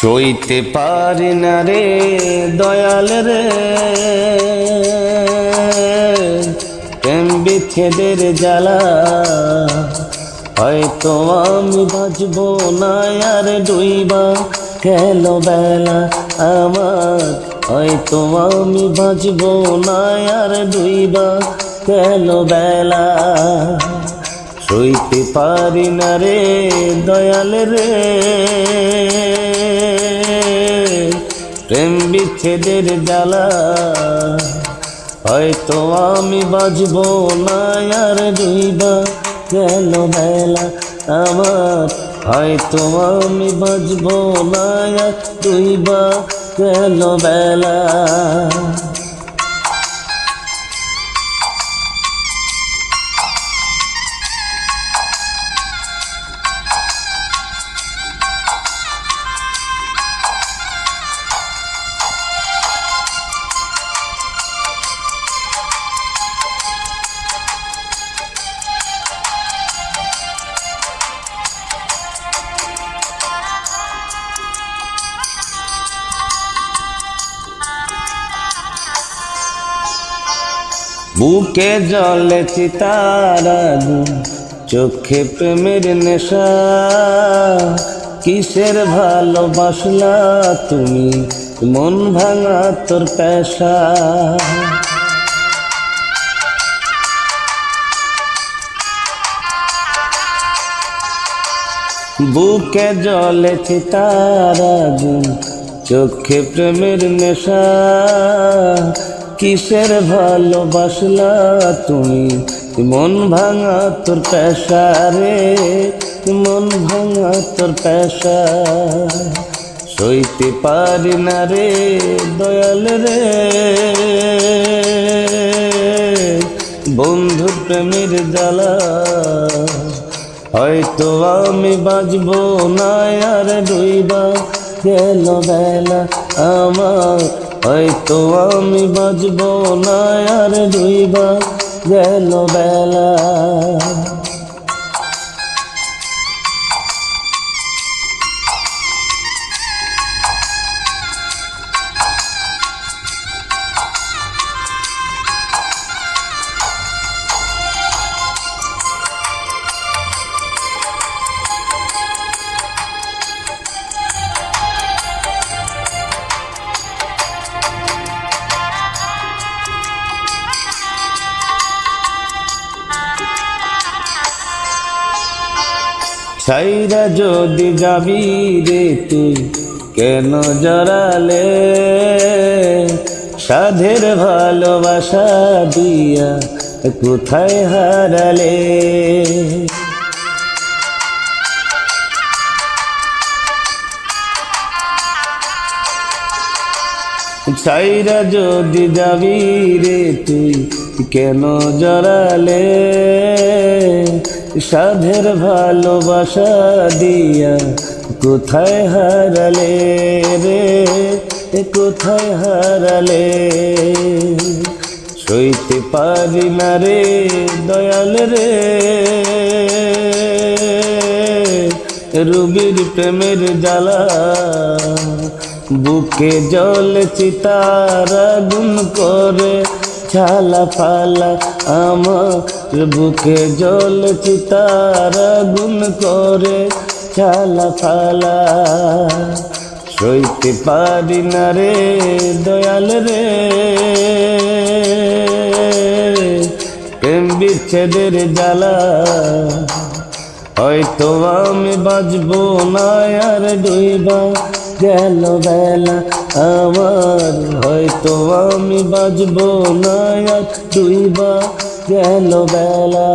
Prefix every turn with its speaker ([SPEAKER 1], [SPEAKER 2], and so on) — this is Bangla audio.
[SPEAKER 1] সইতে পারি না রে দয়াল রে। প্রেম জ্বালা, হয়তো আমি বাঁচব না আর ডুইবা গেল বেলা আমার। হয়তো আমি বাঁচব না আর ডুইবা গেল বেলা। সইতে পারি না রে দয়াল রে। প্রেম বিচ্ছেদের জ্বালা, হয়তো আমি বাজব না আর ডুইবা গেল বেলা আমার, হয়তো আমি বাজব না আর ডুইবা গেল বেলা বুকে জলে চিতারা চোখে প্রেমের নেশা। কিসের ভালোবাসলা তুমি? মন ভাঙা তোর পেশা। বুকে জলে চিতারা চোখে প্রেমের নেশা। কিসের ভালোবাসলা তুমি? মন ভাঙা তোর পেশা রে? মন ভাঙা তোর পেশা? সইতে পারি না রে দয়াল রে। বন্ধু প্রেমের জ্বালা হয়তো আমি বাজব না, আর ডুইবা গেল বেলা আমার হয়তো আমি বাজব না আর দুইবার গেল বেলা। ছাইরা যদি যাবি রে তুই, কেন জড়ালে? সাধের ভালোবাসা দিয়া কোথায় হারালে? ছাইরা যদি যাবি রে তুই কেন জড়ালে সাধের ভালোবাসা দিয়া কোথায় হারালে রে? কোথায় হারালে? সইতে পারি না রে দয়াল রে। রুবির প্রেমের জ্বালা, বুকে জল চিতারা গুন করে। ছালা ফালা আমার বুকে জল চিতার গুন করে। ছালা ফালা, সইতে পারি না রে দয়াল রে। প্রেম বিচ্ছেদের জ্বালা, হয়তো আমি বাজব না আর ডুইবা। গেল বেলা আমার হয়তো আমি বাজব না তুই বা গেল বেলা।